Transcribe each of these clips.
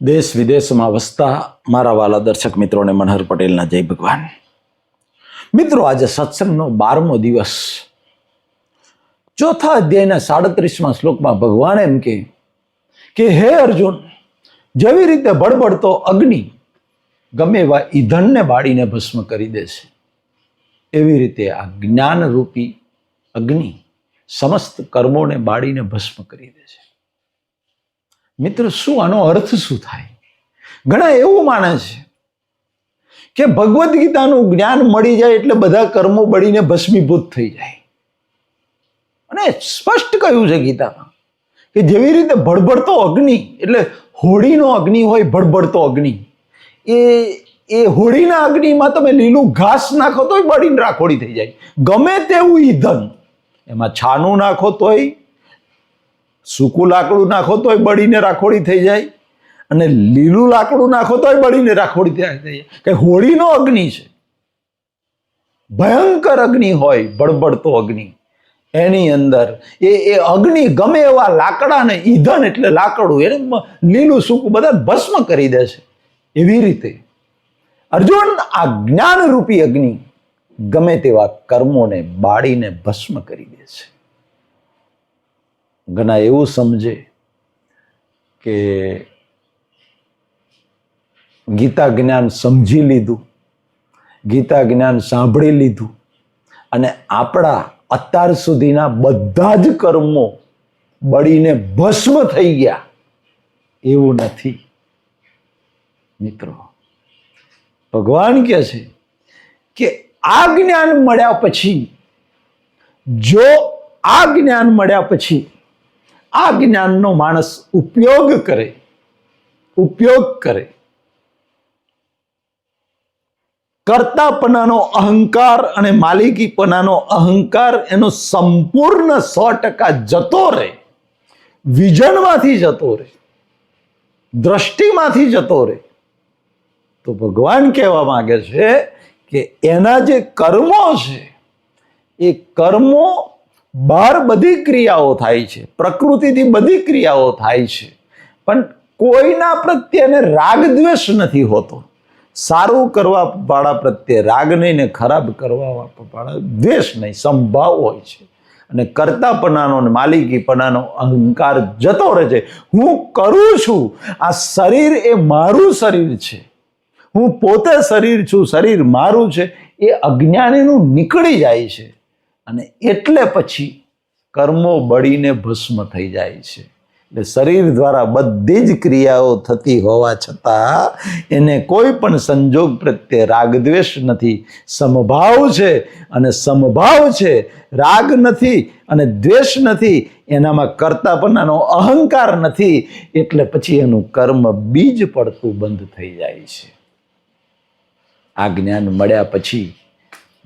દેશ વિદેશમાં વસતા મારા વાલા દર્શક મિત્રોને મનહર પટેલના જય ભગવાન. મિત્રો, આજે સત્સંગનો બારમો દિવસ. ચોથા અધ્યાયના સાડત્રીસમાં શ્લોકમાં ભગવાન એમ કે કે, હે અર્જુન, જેવી રીતે બળબડતો અગ્નિ ગમે એવા ઈંધણને બાળીને ભસ્મ કરી દેશે, એવી રીતે આ જ્ઞાનરૂપી અગ્નિ સમસ્ત કર્મોને બાળીને ભસ્મ કરી દે છે મિત્ર, શું આનો અર્થ શું થાય? ઘણા એવું માને છે કે ભગવદ્ ગીતાનું જ્ઞાન મળી જાય એટલે બધા કર્મો બળીને ભસ્મીભૂત થઈ જાય. અને સ્પષ્ટ કહ્યું છે ગીતામાં કે જેવી રીતે ભડભડતો અગ્નિ, એટલે હોળીનો અગ્નિ હોય, ભડભડતો અગ્નિ, એ એ હોળીના અગ્નિમાં તમે લીલું ઘાસ નાખો તોય બળીને રાખોડી થઈ જાય. ગમે તેવું ઈંધન એમાં છાનું નાખો તોય સૂકું લાકડું નાખો તોય બળીને રાખોડી થઈ જાય. અને લીલું લાકડું નાખો તોય બળીને રાખોડી થઈ જાય. કે હોળીનો અગ્નિ છે. ભયંકર અગ્નિ હોય બળબડતો અગ્નિ. એની અંદર એ એ અગ્નિ ગમે એવા લાકડાને ઈંધન એટલે લાકડું, એને લીલું, સૂકું બધા ભસ્મ કરી દે છે. એવી રીતે અર્જુન આ જ્ઞાનરૂપી અગ્નિ ગમે તેવા કર્મોને બાળીને ભસ્મ કરી દે છે. ઘણા એવું સમજે કે ગીતા જ્ઞાન સમજી લીધું, ગીતા જ્ઞાન સાંભળી લીધું અને આપણા અત્યાર સુધીના બધા જ કર્મો બળીને ભસ્મ થઈ ગયા એવું નથી. મિત્રો, ભગવાન કહે છે કે આ જ્ઞાન મળ્યા પછી, જો આ જ્ઞાન મળ્યા પછી આ જ્ઞાનનો માણસ ઉપયોગ કરે ઉપયોગ કરે. કરતાપનાનો અહંકાર અને માલિકીપણાનો અહંકાર એનો સંપૂર્ણ સો ટકા જતો રહે વિઝનમાંથી જતો રહે, દ્રષ્ટિમાંથી જતો રહે. તો ભગવાન કહેવા માંગે છે કે એના જે કર્મો છે, એ કર્મો બહાર બધી ક્રિયાઓ થાય છે, પ્રકૃતિથી બધી ક્રિયાઓ થાય છે. પણ કોઈના પ્રત્યે રાગ દ્વેષ નથી હોતો. સારું કરવા વાળા પ્રત્યે રાગ નહીં ને ખરાબ કરવા વાળા દ્વેષ નહીં, સંભાવ હોય છે. અને કરતાપણાનો ને માલિકીપણાનો અહંકાર જતો રહે છે. હું કરું છું, આ શરીર એ મારું શરીર છે. હું પોતે શરીર છું, શરીર મારું છે. એ અજ્ઞાનીનું નીકળી જાય છે. અને એટલે પછી કર્મો બળીને ભસ્મ થઈ જાય છે. એટલે શરીર દ્વારા બધી જ ક્રિયાઓ થતી હોવા છતાં એને કોઈ પણ સંજોગ પ્રત્યે રાગદ્વેષ નથી. સમભાવ છે અને સમભાવ છે રાગ નથી અને દ્વેષ નથી. એનામાં કરતાપણાનો અહંકાર નથી. એટલે પછી એનું કર્મ બીજ પડતું બંધ થઈ જાય છે. આ જ્ઞાન મળ્યા પછી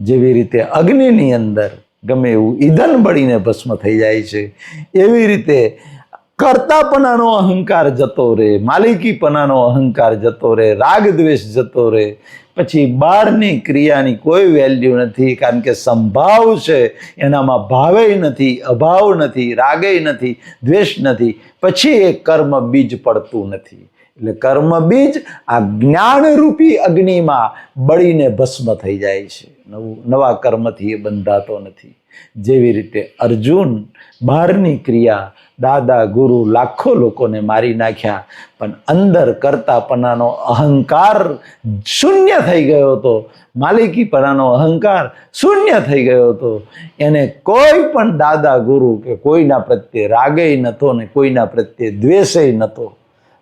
જેવી રીતે અગ્નિની અંદર ગમે એવું ઈધન બળીને ભસ્મ થઈ જાય છે. એવી રીતે કરતાપણાનો અહંકાર જતો રહે માલિકીપણાનો અહંકાર જતો રહે રાગ દ્વેષ જતો રહે પછી બહારની ક્રિયાની કોઈ વેલ્યુ નથી, કારણ કે સંભાવ છે, એનામાં ભાવે નથી, અભાવ નથી રાગે નથી, દ્વેષ નથી. પછી એ કર્મ બીજ પડતું નથી. એટલે કર્મ બીજ આ જ્ઞાનરૂપી અગ્નિમાં બળીને ભસ્મ થઈ જાય છે. નવું, નવા કર્મથી એ બંધાતો નથી. જેવી રીતે અર્જુન બહારની ક્રિયા દાદા, ગુરુ લાખો લોકોને મારી નાખ્યા, પણ અંદર કરતાપણાનો અહંકાર શૂન્ય થઈ ગયો હતો. માલિકીપણાનો અહંકાર શૂન્ય થઈ ગયો હતો. એને કોઈ પણ દાદા, ગુરુ કે કોઈના પ્રત્યે રાગેય નહોતો ને કોઈના પ્રત્યે દ્વેષેય નહોતો.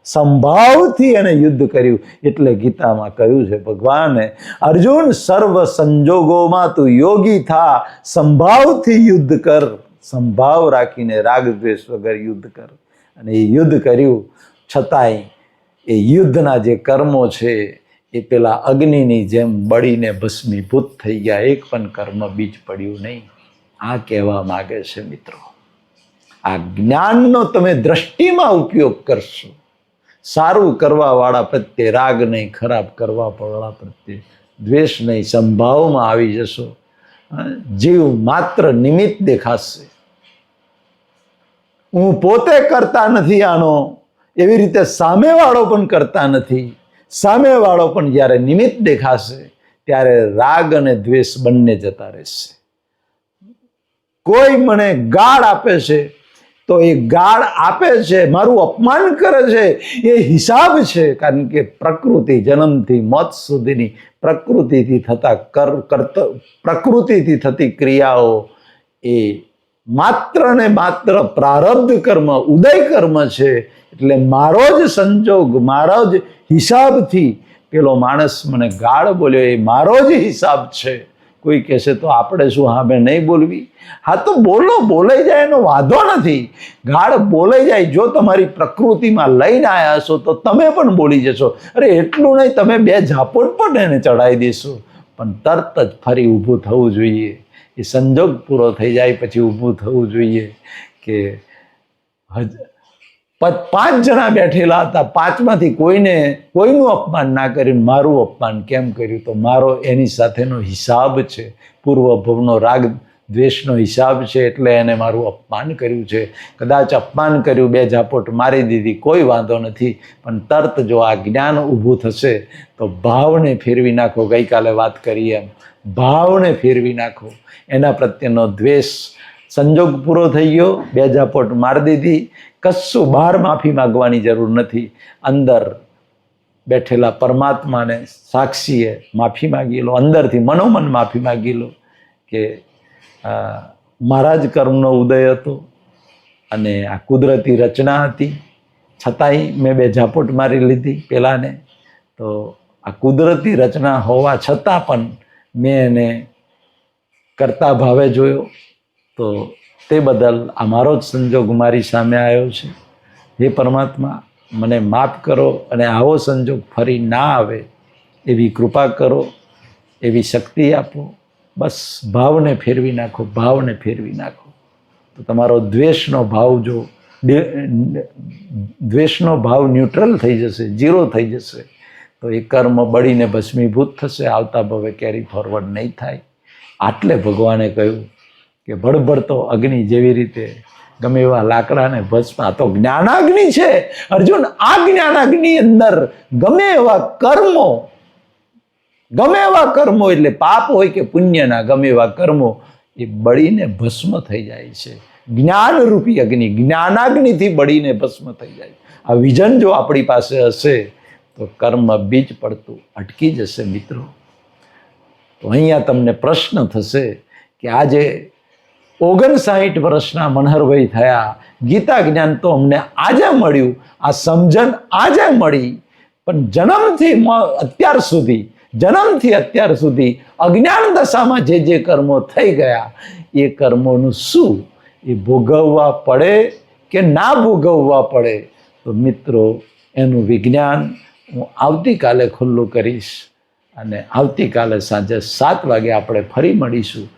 સંભાવથી એને યુદ્ધ કર્યું. એટલે ગીતામાં કહ્યું છે, ભગવાને, અર્જુન, સર્વ સંજોગોમાં તું યોગી થા. સંભાવથી યુદ્ધ કર. સંભાવ રાખીને રાગ દ્વેષ વગર યુદ્ધ કર. અને એ યુદ્ધ કર્યું. છતાંય એ યુદ્ધના જે કર્મો છે, એ પેલા અગ્નિની જેમ બળીને ભસ્મીભૂત થઈ ગયા. એક પણ કર્મ બીજ પડ્યું નહીં. આ કહેવા માગે છે મિત્રો. આ જ્ઞાનનો તમે દ્રષ્ટિમાં ઉપયોગ કરશો. સારું કરવા વાળા પ્રત્યે રાગ નહીં, ખરાબ કરવા વાળા પ્રત્યે દ્વેષ નહીં, સંભાવમાં આવી જશો. જીવ માત્ર નિમિત્ત દેખાશે. હું પોતે કરતા નથી આનો, એવી રીતે સામેવાળો પણ કરતા નથી. સામેવાળો પણ જ્યારે નિમિત્ત દેખાશે, ત્યારે રાગ અને દ્વેષ બંને જતા રહેશે. કોઈ મને ગાળ આપે છે તો એ ગાળ આપે છે, મારું અપમાન કરે છે, એ હિસાબ છે, કારણ કે પ્રકૃતિ જન્મથી મોત સુધીની પ્રકૃતિથી થતા કર, કરત, પ્રકૃતિથી થતી ક્રિયાઓ એ માત્ર ને માત્ર પ્રારબ્ધ કર્મ, ઉદય કર્મ છે, એટલે મારો જ સંજોગ, મારો જ હિસાબથી પેલો માણસ મને ગાળ બોલ્યો, એ મારો જ હિસાબ છે. કોઈ કહેશે તો આપણે શું સામે નહીં બોલવી? હા તો બોલો, બોલાઈ જાય એનો વાંધો નથી. ગાળ બોલાઈ જાય. જો તમારી પ્રકૃતિમાં લઈને આવ્યા છો તો તમે પણ બોલી જશો. અરે એટલું નહીં, તમે બે ઝાપોટ પણ એને ચડાવી દેશો. પણ તરત જ ફરી ઊભું થવું જોઈએ. એ સંજોગ પૂરો થઈ જાય, પછી ઊભું થવું જોઈએ કે હજ પાંચ જણા બેઠેલા હતા. પાંચમાંથી કોઈને, કોઈનું અપમાન ના કર્યું મારું અપમાન કેમ કર્યું? તો મારો એની સાથેનો હિસાબ છે. પૂર્વભવનો રાગ, દ્વેષનો હિસાબ છે એટલે એને મારું અપમાન કર્યું છે. કદાચ અપમાન કર્યું, બે ઝાપોટ મારી દીધી, કોઈ વાંધો નથી. પણ તરત જો આ જ્ઞાન ઊભું થશે, તો ભાવને ફેરવી નાખો. ગઈકાલે વાત કરી એમ. ભાવને ફેરવી નાખો. એના પ્રત્યેનો દ્વેષ સંજોગ પૂરો થઈ ગયો, બે ઝાપટ મારી દીધી. કશું બહાર માફી માગવાની જરૂર નથી. અંદર બેઠેલા પરમાત્માને સાક્ષીએ માફી માગી લો અંદરથી મનોમન માફી માગી લો કે મારા જ કર્મનો ઉદય હતો અને આ કુદરતી રચના હતી. છતાંય મેં બે ઝાપટ મારી લીધી પહેલાંને. તો આ કુદરતી રચના હોવા છતાં પણ મેં એને કરતા ભાવે જોયો. તો તે બદલ આ મારો જ સંજોગ મારી સામે આવ્યો છે. હે પરમાત્મા, મને માફ કરો અને આવો સંજોગ ફરી ના આવે એવી કૃપા કરો, એવી શક્તિ આપો. બસ ભાવને ફેરવી નાખો, ભાવને ફેરવી નાખો. તો તમારો દ્વેષનો ભાવ જો દ્વેષનો ભાવ ન્યુટ્રલ થઈ જશે, ઝીરો થઈ જશે, તો એ કર્મ બળીને ભસ્મીભૂત થશે, આવતા ભવે કેરી ફોરવર્ડ નહીં થાય. આટલે ભગવાને કહ્યું કે ભડભડતો અગ્નિ જેવી રીતે ગમે એવા લાકડાને ભસ્મ તો જ્ઞાનાગ્નિ છે. અર્જુન, આ જ્ઞાનાગ્નિ અંદર ગમે એવા કર્મો, ગમે એવા કર્મો એટલે પાપ હોય કે પુણ્યના, ગમે એવા કર્મો, એ બળીને ભસ્મ થઈ જાય છે. જ્ઞાનરૂપી અગ્નિ, જ્ઞાનાગ્નિથી બળીને ભસ્મ થઈ જાય આ વિઝન જો આપણી પાસે હશે, તો કર્મ બીજ પડતું અટકી જશે મિત્રો. તો અહીંયા તમને પ્રશ્ન થશે કે આજે ઓગણસાઠ વર્ષના મનહરભાઈ થયા. ગીતા જ્ઞાન તો અમને આજે મળ્યું. આ સમજણ આજે મળી. પણ જન્મથી અત્યાર સુધી, જન્મથી અત્યાર સુધી અજ્ઞાન દશામાં જે જે કર્મો થઈ ગયા, એ કર્મોનું શું? એ ભોગવવા પડે કે ના ભોગવવા પડે? તો મિત્રો, એનું વિજ્ઞાન હું આવતીકાલે ખુલ્લું કરીશ. અને આવતીકાલે સાંજે સાત વાગે આપણે ફરી મળીશું.